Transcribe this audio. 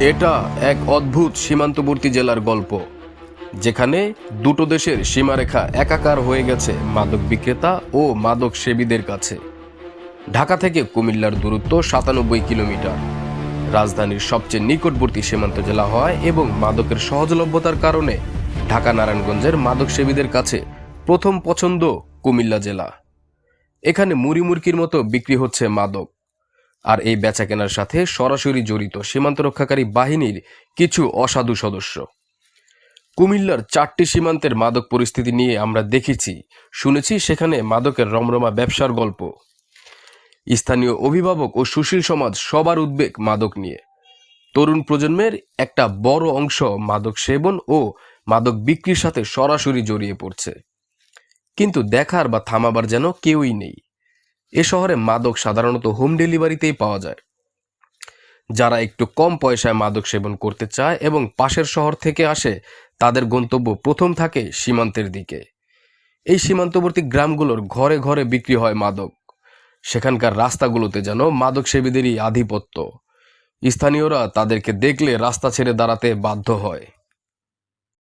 এটা এক অদ্ভুত সীমান্তবর্তী জেলার গল্প, যেখানে দুটো দেশের সীমারেখা একাকার হয়ে গেছে মাদক বিক্রেতা ও মাদক সেবীদের কাছে। ঢাকা থেকে কুমিল্লার দূরত্ব সাতানব্বই কিলোমিটার। রাজধানীর সবচেয়ে নিকটবর্তী সীমান্ত জেলা হয় এবং মাদকের সহজলভ্যতার কারণে ঢাকা নারায়ণগঞ্জের মাদক সেবীদের কাছে প্রথম পছন্দ কুমিল্লা জেলা। এখানে মুড়ি মুরকির মতো বিক্রি হচ্ছে মাদক। আর এই বেচা কেনার সাথে সরাসরি জড়িত সীমান্ত রক্ষাকারী বাহিনীর কিছু অসাধু সদস্য। কুমিল্লার চারটি সীমান্তের মাদক পরিস্থিতি নিয়ে আমরা দেখেছি, শুনেছি সেখানে মাদকের রমরমা ব্যবসার গল্প। স্থানীয় অভিভাবক ও সুশীল সমাজ সবার উদ্বেগ মাদক নিয়ে। তরুণ প্রজন্মের একটা বড় অংশ মাদক সেবন ও মাদক বিক্রির সাথে সরাসরি জড়িয়ে পড়ছে। কিন্তু দেখার বা থামাবার যেন কেউই নেই। এ শহরে মাদক সাধারণত হোম ডেলিভারিতেই পাওয়া যায়। যারা একটু কম পয়সায় মাদক সেবন করতে চায় এবং পাশের শহর থেকে আসে, তাদের গন্তব্য প্রথম থাকে সীমান্তের দিকে। এই সীমান্তবর্তী গ্রামগুলোর ঘরে ঘরে বিক্রি হয় মাদক। সেখানকার রাস্তাগুলোতে যেন মাদক সেবীদেরই আধিপত্য। স্থানীয়রা তাদেরকে দেখলে রাস্তা ছেড়ে দাঁড়াতে বাধ্য হয়।